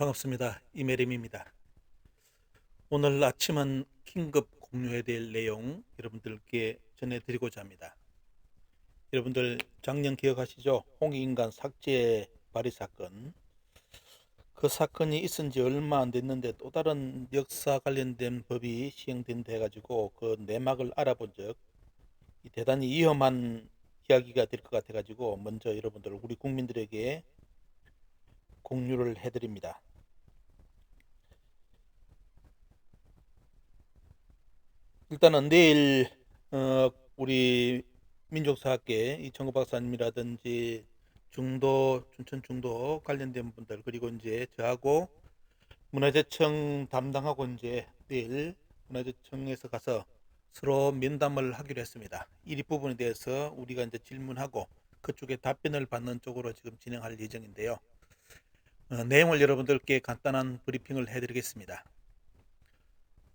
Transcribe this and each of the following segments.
반갑습니다. 이메림입니다. 오늘 아침은 긴급 공유해야 될 내용 여러분들께 전해드리고자 합니다. 여러분들 작년 기억하시죠? 홍익인간 삭제 발의 사건. 그 사건이 있은 지 얼마 안 됐는데 또 다른 역사 관련된 법이 시행된다 해가지고 그 내막을 알아본 적 대단히 위험한 이야기가 될 것 같아 가지고 먼저 여러분들 우리 국민들에게 공유를 해드립니다. 일단은 내일 어, 우리 민족사학계 이청구 박사님이라든지 중도 춘천 중도 관련된 분들 그리고 이제 저하고 문화재청 담당하고 이제 내일 문화재청에서 가서 서로 면담을 하기로 했습니다. 이 부분에 대해서 우리가 이제 질문하고 그쪽에 답변을 받는 쪽으로 지금 진행할 예정인데요. 어, 내용을 여러분들께 간단한 브리핑을 해드리겠습니다.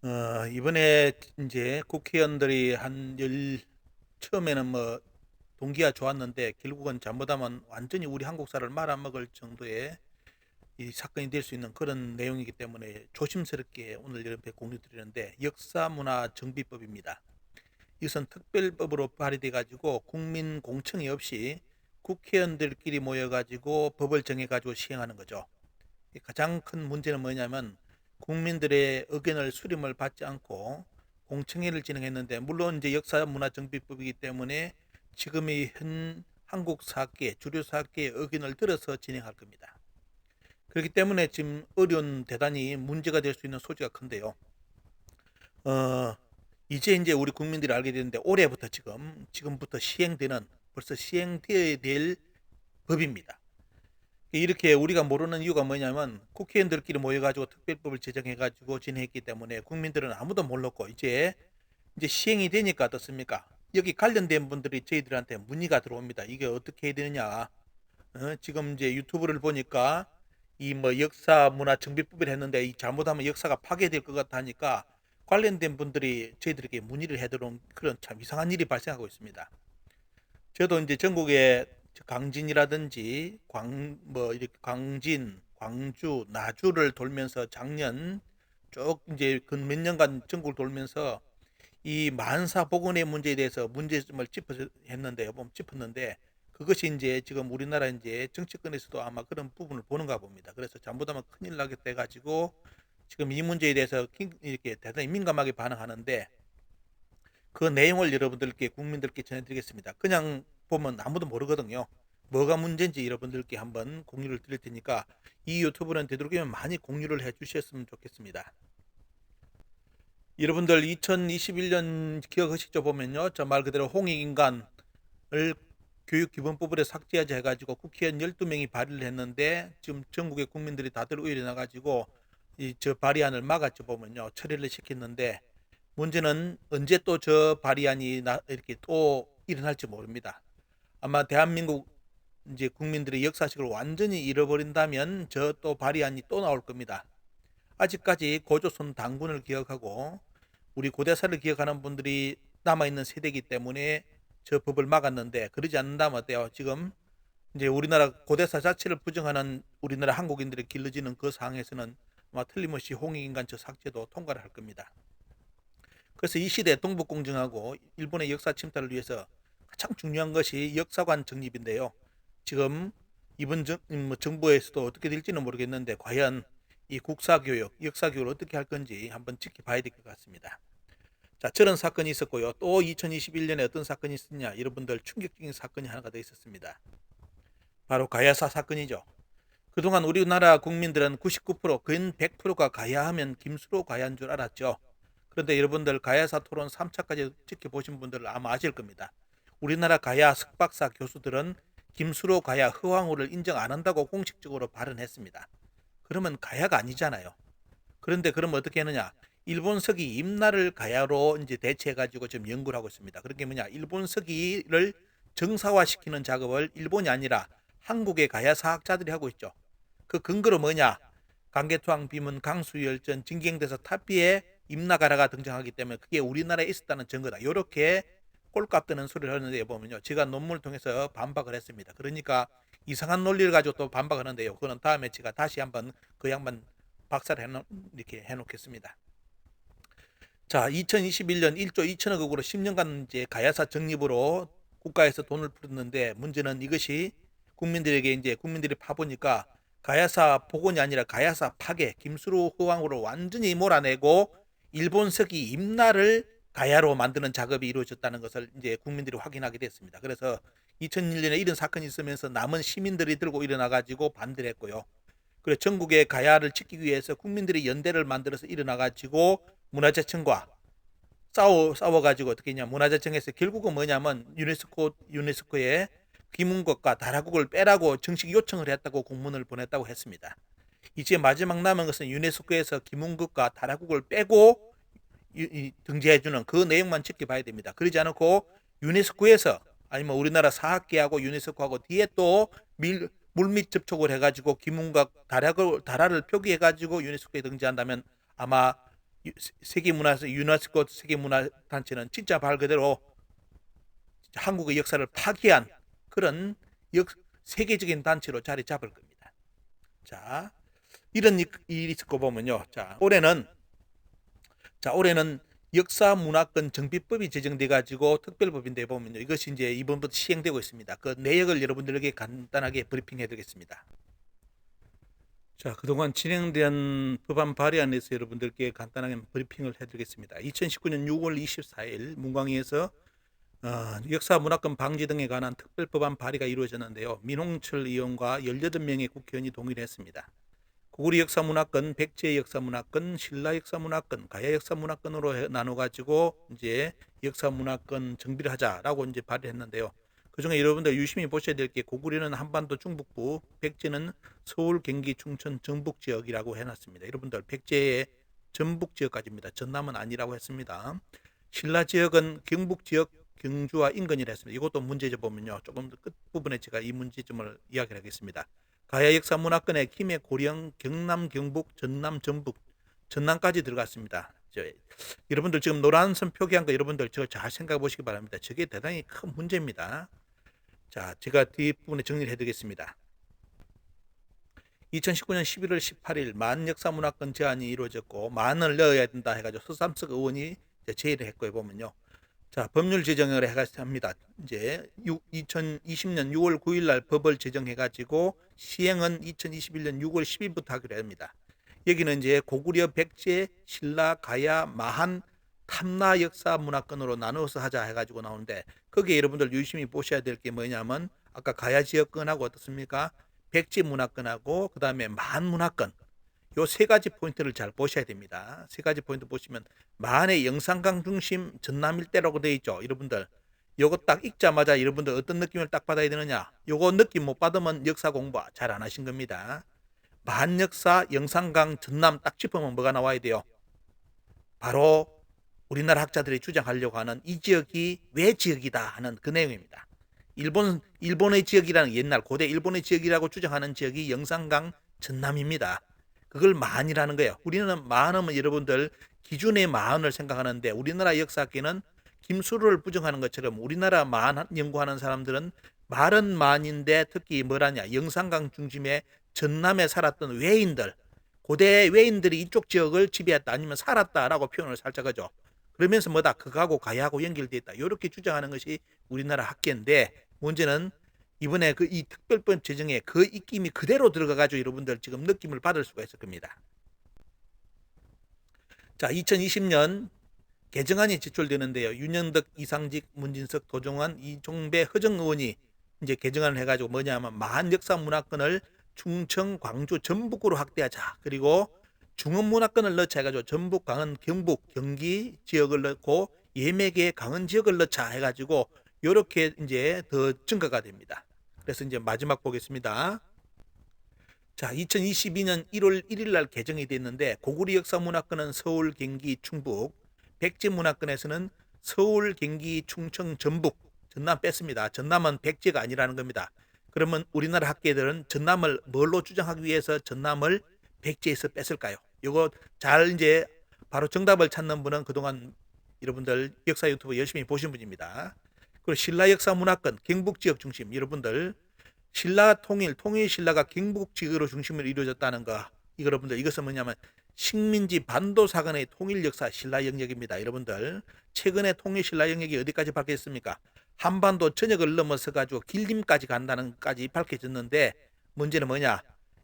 어, 이번에 이제 국회의원들이 한 열, 처음에는 뭐 동기가 좋았는데 결국은 잘못하면 완전히 우리 한국사를 말아먹을 정도의 이 사건이 될 수 있는 그런 내용이기 때문에 조심스럽게 오늘 여러분께 공유 드리는데 역사문화정비법입니다. 이것은 특별법으로 발의돼 가지고 국민 공청회 없이 국회의원들끼리 모여 가지고 법을 정해 가지고 시행하는 거죠. 가장 큰 문제는 뭐냐면 국민들의 의견을 수렴을 받지 않고 공청회를 진행했는데 물론 이제 역사 문화 정비법이기 때문에 지금의 현 한국 사학계 주류 사학계의 의견을 들어서 진행할 겁니다. 그렇기 때문에 지금 어려운 대단히 문제가 될 수 있는 소지가 큰데요. 어, 이제 이제 우리 국민들이 알게 되는데 올해부터 지금 지금부터 시행되는 벌써 시행되어야 될 법입니다. 이렇게 우리가 모르는 이유가 뭐냐면 국회의원들끼리 모여가지고 특별법을 제정해가지고 진행했기 때문에 국민들은 아무도 몰랐고 이제 이제 시행이 되니까 어떻습니까? 여기 관련된 분들이 저희들한테 문의가 들어옵니다. 이게 어떻게 해야 되느냐? 어, 지금 이제 유튜브를 보니까 이 뭐 역사 문화 정비법을 했는데 이 잘못하면 역사가 파괴될 것 같다 하니까 관련된 분들이 저희들에게 문의를 해들어온 그런 참 이상한 일이 발생하고 있습니다. 저도 이제 전국에 강진이라든지 광 뭐 이렇게 광진, 광주, 나주를 돌면서 작년 쭉 이제 그몇 년간 전국을 돌면서 이 만사 복원의 문제에 대해서 문제점을 짚어 했는데요. 보면 짚었는데 그것이 이제 지금 우리나라 이제 정치권에서도 아마 그런 부분을 보는가 봅니다. 그래서 잘못하면 큰일 나게 돼 가지고 지금 이 문제에 대해서 이렇게 대단히 민감하게 반응하는데 그 내용을 여러분들께 국민들께 전해드리겠습니다. 그냥 보면 아무도 모르거든요. 뭐가 문제인지 여러분들께 한번 공유를 드릴 테니까 이 유튜브는 되도록이면 많이 공유를 해 주셨으면 좋겠습니다. 여러분들 2021년 기억하시죠 보면요. 저 말 그대로 홍익인간을 교육기본법으로 삭제하자 해가지고 국회의원 12명이 발의를 했는데 지금 전국의 국민들이 다들 의뢰 나가지고 이 저 발의안을 막았죠 보면요. 처리를 시켰는데 문제는 언제 또 저 발의안이 나, 이렇게 또 일어날지 모릅니다. 아마 대한민국 이제 국민들의 역사식을 완전히 잃어버린다면 저 또 발의안이 또 나올 겁니다. 아직까지 고조선 당군을 기억하고 우리 고대사를 기억하는 분들이 남아있는 세대이기 때문에 저 법을 막았는데 그러지 않는다면 어때요? 지금 이제 우리나라 고대사 자체를 부정하는 우리나라 한국인들이 길러지는 그 상황에서는 아마 틀림없이 홍익인간 저 삭제도 통과를 할 겁니다. 그래서 이 시대 동북공정하고 일본의 역사 침탈을 위해서 가장 중요한 것이 역사관 정립인데요. 지금 이번 정, 뭐 정부에서도 어떻게 될지는 모르겠는데 과연 이 국사교육, 역사교육을 어떻게 할 건지 한번 지켜봐야 될 것 같습니다. 자, 저런 사건이 있었고요. 또 2021년에 어떤 사건이 있었냐? 여러분들 충격적인 사건이 하나가 더 있었습니다. 바로 가야사 사건이죠. 그동안 우리나라 국민들은 99%, 근 100%가 가야하면 김수로 가야인 줄 알았죠. 그런데 여러분들 가야사 토론 3차까지 지켜보신 분들 아마 아실 겁니다. 우리나라 가야 석박사 교수들은 김수로 가야 허황우를 인정 안 한다고 공식적으로 발언했습니다. 그러면 가야가 아니잖아요. 그런데 그러면 어떻게 하느냐? 일본 서기 임나를 가야로 이제 대체해 가지고 지금 연구를 하고 있습니다. 그게 뭐냐? 일본 서기를 정사화시키는 작업을 일본이 아니라 한국의 가야 사학자들이 하고 있죠. 그 근거로 뭐냐? 강개토항 비문 강수열전 진경대사 타피에 임나가라가 등장하기 때문에 그게 우리나라에 있었다는 증거다. 이렇게 꼴값 드는 소리를 하는데 보면요. 제가 논문을 통해서 반박을 했습니다. 그러니까 이상한 논리를 가지고 또 반박하는데요. 그거는 다음에 제가 다시 한번 그 양반 박사를 해놓, 이렇게 해놓겠습니다. 자, 2021년 1조 2천억으로 10년간 이제 가야사 적립으로 국가에서 돈을 풀었는데 문제는 이것이 국민들에게 이제 국민들이 파보니까 가야사 복원이 아니라 가야사 파괴, 김수로 호황으로 완전히 몰아내고 일본석이 임나를 가야로 만드는 작업이 이루어졌다는 것을 이제 국민들이 확인하게 됐습니다. 그래서 2001년에 이런 사건이 있으면서 남은 시민들이 들고 일어나 가지고 반대를 했고요. 그래 전국의 가야를 지키기 위해서 국민들이 연대를 만들어서 일어나 가지고 문화재청과 싸워 싸워 가지고 어떻게 했냐 문화재청에서 결국은 뭐냐면 유네스코 유네스코에 김은국과 다라국을 빼라고 정식 요청을 했다고 공문을 보냈다고 했습니다. 이제 마지막 남은 것은 유네스코에서 김은국과 다라국을 빼고 등재해주는 그 내용만 지켜봐야 됩니다. 그러지 않고 유네스코에서 아니면 우리나라 사학계하고 유네스코하고 뒤에 또 밀, 물밑 접촉을 해가지고 김은국 다락을 다라를 표기해가지고 유네스코에 등재한다면 아마 유- 세계문화에서 유네스코 세계문화단체는 진짜 말 그대로 한국의 역사를 파괴한 그런 역, 세계적인 단체로 자리 잡을 겁니다. 자, 이런 일- 일이 있고 보면요. 자, 올해는 자, 올해는 역사 문화권 정비법이 제정돼 가지고 특별법인데 보면요. 이것이 이제 이번부터 시행되고 있습니다. 그 내역을 여러분들에게 간단하게 브리핑해 드리겠습니다. 자, 그동안 진행된 법안 발의안에서 여러분들께 간단하게 브리핑을 해드리겠습니다. 2019년 6월 24일 문광위에서 어, 역사 문화권 방지 등에 관한 특별 법안 발의가 이루어졌는데요. 민홍철 의원과 18명의 국회의원이 동의를 했습니다. 고구리 역사 문화권, 백제 역사 문화권, 신라 역사 문화권, 가야 역사 문화권으로 나눠 가지고 이제 역사 문화권 정비를 하자라고 이제 발의했는데요. 그 중에 여러분들 유심히 보셔야 될 게 고구리는 한반도 중북부, 백제는 서울, 경기, 충청, 전북 지역이라고 해놨습니다. 여러분들 백제의 전북 지역까지입니다. 전남은 아니라고 했습니다. 신라 지역은 경북 지역 경주와 인근이라 했습니다. 이것도 문제점 보면요. 조금 더 끝부분에 제가 이 문제점을 이야기를 하겠습니다. 가야 역사 문화권에 김해, 고령, 경남, 경북, 전남, 전북, 전남까지 들어갔습니다. 저, 여러분들 지금 노란 선 표기한 거 여러분들 저거 잘 생각해 보시기 바랍니다. 저게 대단히 큰 문제입니다. 자, 제가 뒷부분에 정리를 해드리겠습니다. 2019년 11월 18일 만 역사 문화권 제안이 이루어졌고 만을 넣어야 된다 해가지고 서삼석 의원이 제의를 했고요 보면요. 자 법률 제정을 해가지고 합니다. 이제 2020년 6월 9일 날 법을 제정해가지고 시행은 2021년 6월 10일부터 하기로 합니다. 여기는 이제 고구려, 백제, 신라, 가야, 마한, 탐나 역사 문화권으로 나누어서 하자 해가지고 나오는데 거기에 여러분들 유심히 보셔야 될 게 뭐냐면 아까 가야 지역권하고 어떻습니까? 백제 문화권하고 그 다음에 만 문화권 요 세 가지 포인트를 잘 보셔야 됩니다. 세 가지 포인트 보시면 만의 영산강 중심 전남 일대라고 되어 있죠. 여러분들 요거 딱 읽자마자 여러분들 어떤 느낌을 딱 받아야 되느냐? 요거 느낌 못 받으면 역사 공부 잘 안 하신 겁니다. 만 역사 영산강 전남 딱 짚으면 뭐가 나와야 돼요? 바로 우리나라 학자들이 주장하려고 하는 이 지역이 왜 지역이다 하는 그 내용입니다. 일본 일본의 지역이라는 옛날 고대 일본의 지역이라고 주장하는 지역이 영산강 전남입니다. 그걸 만이라는 거예요. 우리는 만하면 여러분들 기준의 만을 생각하는데 우리나라 역사학계는 김수로를 부정하는 것처럼 우리나라 만 연구하는 사람들은 말은 만인데 특히 뭐라냐 영산강 중심의 전남에 살았던 외인들 고대 외인들이 이쪽 지역을 지배했다 아니면 살았다라고 표현을 살짝 하죠. 그러면서 뭐다 그거하고 가야하고 연결돼 있다. 이렇게 주장하는 것이 우리나라 학계인데 문제는 이번에 그 이 특별법 제정에 그 입김이 그대로 들어가 가지고 여러분들 지금 느낌을 받을 수가 있을 겁니다. 자, 2020년 개정안이 제출되는데요. 윤영덕, 이상직, 문진석, 도종환, 이종배, 허정 의원이 이제 개정안을 해가지고 뭐냐면 마한 역사 문화권을 충청, 광주, 전북으로 확대하자. 그리고 중원 문화권을 넣자 해가지고 전북, 강원, 경북, 경기 지역을 넣고 예매계, 강원 지역을 넣자 해가지고 이렇게 이제 더 증가가 됩니다. 그래서 이제 마지막 보겠습니다. 자, 2022년 1월 1일 날 개정이 됐는데 고구리 역사 문화권은 서울, 경기, 충북, 백제 문화권에서는 서울, 경기, 충청, 전북, 전남 뺐습니다. 전남은 백제가 아니라는 겁니다. 그러면 우리나라 학계들은 전남을 뭘로 주장하기 위해서 전남을 백제에서 뺐을까요? 이거 잘 이제 바로 정답을 찾는 분은 그동안 여러분들 역사 유튜브 열심히 보신 분입니다. 그리고 신라 역사 문화권 경북 지역 중심 여러분들 신라 통일 통일 신라가 경북 지역으로 중심으로 이루어졌다는 거 이거 여러분들 이것은 뭐냐면 식민지 반도 사건의 통일 역사 신라 영역입니다. 여러분들 최근에 통일 신라 영역이 어디까지 밝혀졌습니까? 한반도 전역을 넘어서 가지고 길림까지 간다는 까지 밝혀졌는데 문제는 뭐냐?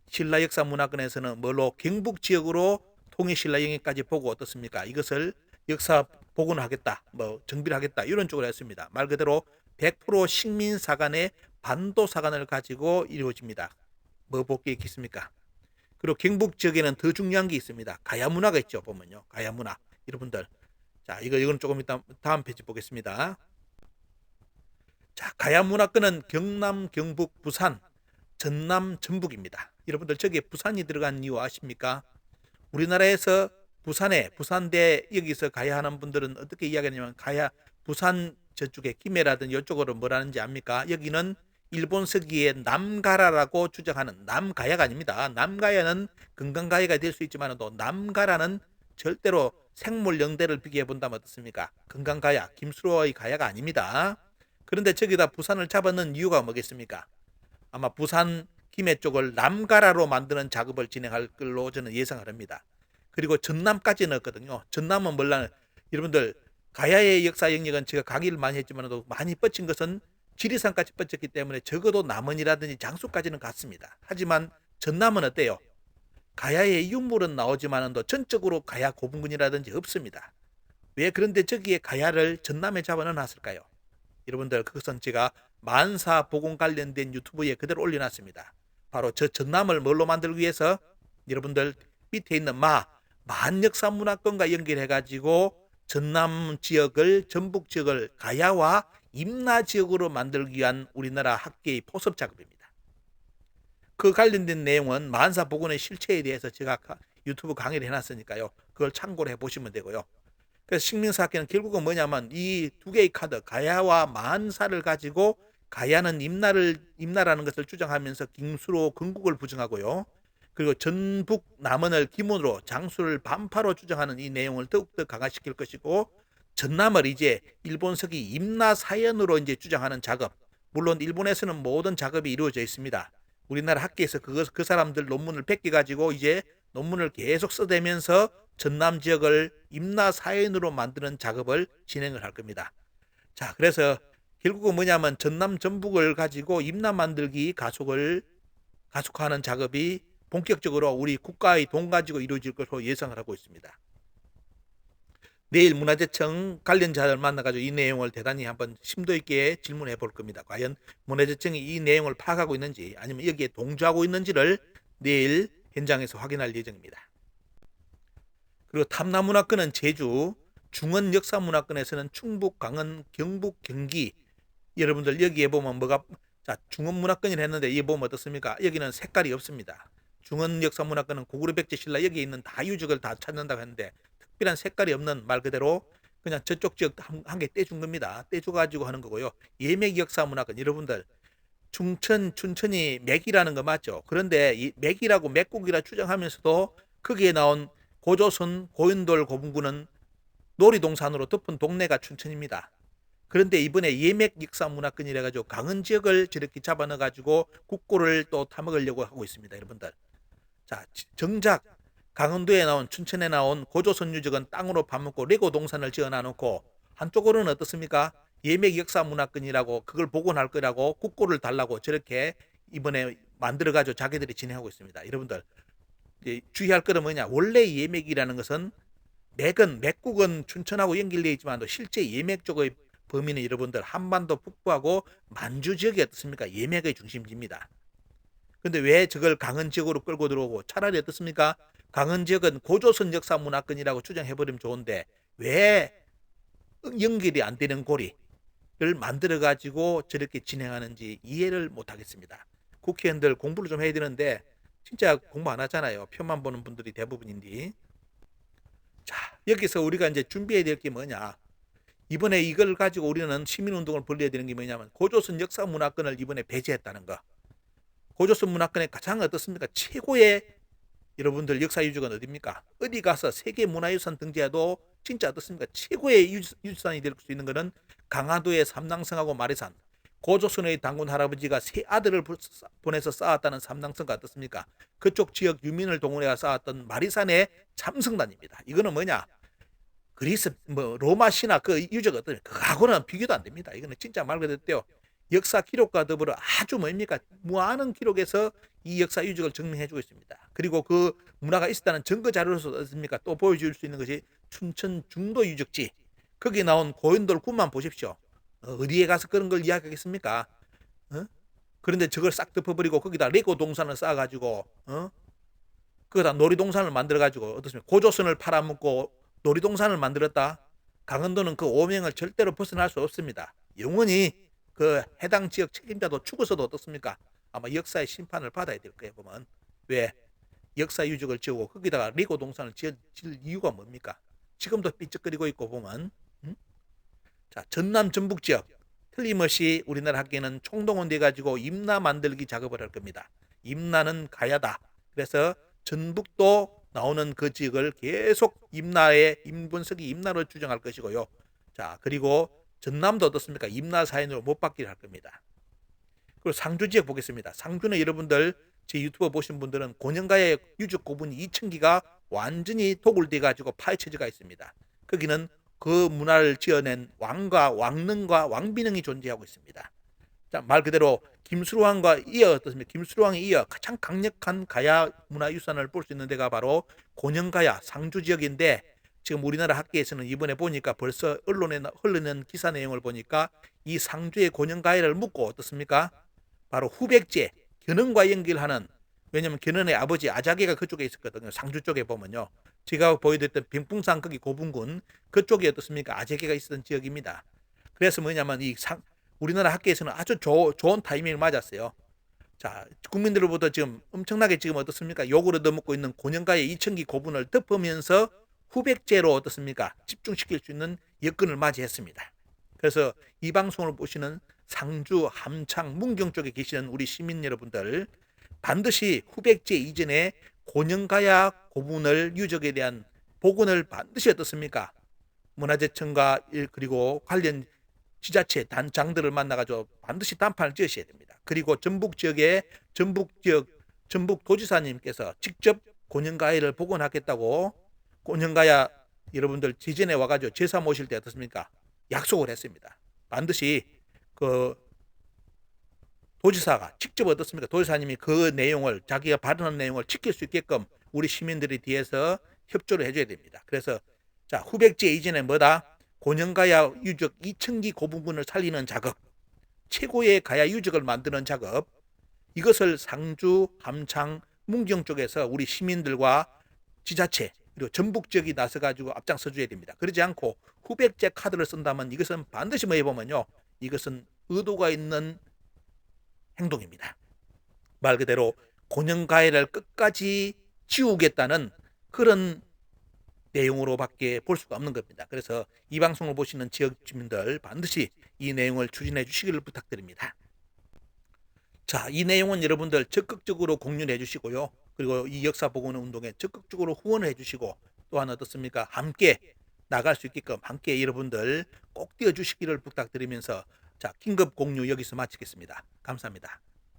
신라 역사 문화권에서는 뭘로 경북 지역으로 통일 신라 영역까지 보고 어떻습니까? 이것을 역사 복원을 하겠다, 뭐 정비를 하겠다 이런 쪽으로 했습니다. 말 그대로 100% 식민 사관의 반도 사관을 가지고 이루어집니다. 뭐 볼 게 있겠습니까? 그리고 경북 지역에는 더 중요한 게 있습니다. 가야 문화가 있죠. 보면요. 가야 문화. 여러분들. 자, 이거 이건 조금 이따 다음 페이지 보겠습니다. 자, 가야 문화권은 경남, 경북, 부산, 전남, 전북입니다. 여러분들 저기에 부산이 들어간 이유 아십니까? 우리나라에서 부산에 부산대 여기서 가야 하는 분들은 어떻게 이야기하냐면 가야 부산 저쪽에 김해라든 이쪽으로 뭐라는지 압니까? 여기는 일본 서기의 남가라라고 주장하는 남가야가 아닙니다. 남가야는 건강가야가 될 수 있지만도 남가라는 절대로 생물 영대를 비교해 본다면 어떻습니까? 건강가야, 김수로의 가야가 아닙니다. 그런데 저기다 부산을 잡아넣은 이유가 뭐겠습니까? 아마 부산 김해 쪽을 남가라로 만드는 작업을 진행할 걸로 저는 예상을 합니다. 그리고 전남까지 넣었거든요. 전남은 몰라 여러분들 가야의 역사 영역은 제가 강의를 많이 했지만도 많이 뻗친 것은 지리산까지 뻗쳤기 때문에 적어도 남원이라든지 장수까지는 갔습니다. 하지만 전남은 어때요? 가야의 유물은 나오지만도 전적으로 가야 고분군이라든지 없습니다. 왜 그런데 저기에 가야를 전남에 잡아넣었을까요? 여러분들 그것은 제가 만사 보건 관련된 유튜브에 그대로 올려놨습니다. 바로 저 전남을 뭘로 만들기 위해서 여러분들 밑에 있는 마 만역사문화권과 연결해가지고 전남 지역을 전북 지역을 가야와 임나 지역으로 만들기 위한 우리나라 학계의 포섭 작업입니다. 그 관련된 내용은 만사 복원의 실체에 대해서 제가 유튜브 강의를 해놨으니까요. 그걸 참고를 해보시면 되고요. 그래서 식민사 학계는 결국은 뭐냐면 이 두 개의 카드 가야와 만사를 가지고 가야는 임나를 임나라는 것을 주장하면서 김수로 건국을 부정하고요. 그리고 전북 남원을 기문으로 장수를 반파로 주장하는 이 내용을 더욱더 강화시킬 것이고 전남을 이제 일본 서기 임나 사연으로 이제 주장하는 작업. 물론 일본에서는 모든 작업이 이루어져 있습니다. 우리나라 학계에서 그것 그 사람들 논문을 뺏겨 가지고 이제 논문을 계속 써대면서 전남 지역을 임나 사연으로 만드는 작업을 진행을 할 겁니다. 자, 그래서 결국은 뭐냐면 전남 전북을 가지고 임나 만들기 가속을 가속화하는 작업이 본격적으로 우리 국가의 돈 가지고 이루어질 것으로 예상을 하고 있습니다. 내일 문화재청 관련자들 만나가지고 이 내용을 대단히 한번 심도 있게 질문해 볼 겁니다. 과연 문화재청이 이 내용을 파악하고 있는지 아니면 여기에 동조하고 있는지를 내일 현장에서 확인할 예정입니다. 그리고 탐나문화권은 제주, 중원 역사문화권에서는 충북, 강원, 경북, 경기 여러분들 여기에 보면 뭐가 자 중원 문화권이라 했는데 이 보면 어떻습니까? 여기는 색깔이 없습니다. 중원 역사문화권은 고구려 백제 신라 여기 있는 다 유적을 다 찾는다고 했는데 특별한 색깔이 없는 말 그대로 그냥 저쪽 지역 한 개 떼준 겁니다. 떼줘가지고 하는 거고요. 예맥 역사문화권 여러분들 충천 춘천이 맥이라는 거 맞죠? 그런데 이 맥이라고 맥국이라 주장하면서도 거기에 나온 고조선 고인돌 고분군은 놀이동산으로 덮은 동네가 춘천입니다. 그런데 이번에 예맥 역사문화권이라 가지고 강원 지역을 저렇게 잡아넣어 가지고 국고를 또 타먹으려고 하고 있습니다, 여러분들. 자, 정작 강원도에 나온 춘천에 나온 고조선 유적은 땅으로 파먹고 레고 동산을 지어 놔놓고 한쪽으로는 어떻습니까? 예맥 역사 문화권이라고 그걸 복원할 거라고 국고를 달라고 저렇게 이번에 만들어 가지고 자기들이 진행하고 있습니다. 여러분들 주의할 거는 뭐냐? 원래 예맥이라는 것은 맥은 맥국은 춘천하고 연결되어 있지만 실제 예맥 쪽의 범위는 여러분들 한반도 북부하고 만주 지역이 어떻습니까? 예맥의 중심지입니다. 근데 왜 저걸 강원 지역으로 끌고 들어오고 차라리 어떻습니까? 강원 지역은 고조선 역사 문화권이라고 주장해버리면 좋은데 왜 연결이 안 되는 고리를 만들어 가지고 저렇게 진행하는지 이해를 못 하겠습니다. 국회의원들 공부를 좀 해야 되는데 진짜 공부 안 하잖아요. 표만 보는 분들이 대부분인데. 자, 여기서 우리가 이제 준비해야 될 게 뭐냐? 이번에 이걸 가지고 우리는 시민운동을 벌려야 되는 게 뭐냐면 고조선 역사 문화권을 이번에 배제했다는 거. 고조선 문화권의 가장 어떻습니까? 최고의 여러분들 역사 유적은 어디입니까? 어디 가서 세계 문화유산 등재해도 진짜 어떻습니까? 최고의 유산이 될 수 있는 것은 강화도의 삼당성하고 마리산, 고조선의 당군 할아버지가 세 아들을 보내서 쌓았다는 삼당성과 어떻습니까? 그쪽 지역 유민을 동원해 쌓았던 마리산의 참성단입니다. 이거는 뭐냐? 그리스 뭐 로마 신화 그 유적 어떤 그하고는 비교도 안 됩니다. 이거는 진짜 말 그대로 역사 기록과 더불어 아주 뭡니까 무한한 기록에서 이 역사 유적을 증명해 주고 있습니다. 그리고 그 문화가 있었다는 증거 자료로서 어떻습니까? 또 보여줄 수 있는 것이 춘천 중도 유적지 거기 나온 고인돌 굴만 보십시오. 어, 어디에 가서 그런 걸 이야기하겠습니까? 어? 그런데 저걸 싹 덮어버리고 거기다 레고 동산을 쌓아가지고 어? 거기다 놀이동산을 만들어가지고 어떻습니까? 고조선을 팔아먹고 놀이동산을 만들었다. 강원도는 그 오명을 절대로 벗어날 수 없습니다. 영원히 그 해당 지역 책임자도 죽어서도 어떻습니까? 아마 역사의 심판을 받아야 될 거예요. 보면 왜 역사 유적을 지우고 거기다가 리고 동산을 지을, 이유가 뭡니까? 지금도 삐쩍거리고 있고 보면 음? 자 전남 전북 지역 틀림없이 우리나라 학계는 총동원돼 가지고 임나 만들기 작업을 할 겁니다. 임나는 가야다. 그래서 전북도 나오는 그 지역을 계속 임나의 임분석이 임나로 추정할 것이고요. 자 그리고 전남도 어떻습니까? 임나 사인으로 못 받기를 할 겁니다. 그리고 상주 지역 보겠습니다. 상주는 여러분들 제 유튜브 보신 분들은 고년가의 유적 고분 2층기가 완전히 도굴돼 가지고 파헤쳐져가 있습니다. 거기는 그 문화를 지어낸 왕과 왕릉과 왕비능이 존재하고 있습니다. 자, 말 그대로 김수로왕과 이어 어떻습니까? 김수로왕에 이어 가장 강력한 가야 문화유산을 볼 수 있는 데가 바로 고년가야 상주 지역인데 지금 우리나라 학계에서는 이번에 보니까 벌써 언론에 나- 흘러는 기사 내용을 보니까 이 상주의 고년가야를 묻고 어떻습니까? 바로 후백제 견훤과 연결하는 왜냐면 견훤의 아버지 아자개가 그쪽에 있었거든요. 상주 쪽에 보면요. 제가 보여드렸던 병풍산 거기 고분군 그쪽에 어떻습니까? 아재개가 있었던 지역입니다. 그래서 뭐냐면 이 상, 우리나라 학계에서는 아주 조- 좋은 타이밍을 맞았어요. 자, 국민들로부터 지금 엄청나게 지금 어떻습니까? 욕을 얻어먹고 있는 고년가의 이천기 고분을 덮으면서 후백제로 어떻습니까? 집중시킬 수 있는 여건을 맞이했습니다. 그래서 이 방송을 보시는 상주, 함창, 문경 쪽에 계시는 우리 시민 여러분들 반드시 후백제 이전에 고년가야 고분을 유적에 대한 복원을 반드시 어떻습니까? 문화재청과 일- 그리고 관련 지자체 단장들을 만나가지고 반드시 단판을 지으셔야 됩니다. 그리고 전북 지역에 전북 지역 전북 도지사님께서 직접 고년가야를 복원하겠다고 고년가야 여러분들 지전에 와가지고 제사 모실 때 어떻습니까? 약속을 했습니다. 반드시 그 도지사가 직접 어떻습니까? 도지사님이 그 내용을 자기가 발언한 내용을 지킬 수 있게끔 우리 시민들이 뒤에서 협조를 해줘야 됩니다. 그래서 자 후백제 이전에 뭐다? 고년가야 유적 2층기 고부분을 살리는 작업, 최고의 가야 유적을 만드는 작업, 이것을 상주, 함창, 문경 쪽에서 우리 시민들과 지자체 그리고 전북 지역이 나서 가지고 앞장서 줘야 됩니다. 그러지 않고 후백제 카드를 쓴다면 이것은 반드시 뭐 해보면요, 이것은 의도가 있는 행동입니다. 말 그대로 고년가해를 끝까지 지우겠다는 그런 내용으로밖에 볼 수가 없는 겁니다. 그래서 이 방송을 보시는 지역 주민들 반드시 이 내용을 추진해 주시기를 부탁드립니다. 자, 이 내용은 여러분들 적극적으로 공유해 주시고요. 그리고 이 역사 복원 운동에 적극적으로 후원을 해 주시고 또한 어떻습니까? 함께 나갈 수 있게끔 함께 여러분들 꼭 뛰어 주시기를 부탁드리면서 자, 긴급 공유 여기서 마치겠습니다. 감사합니다.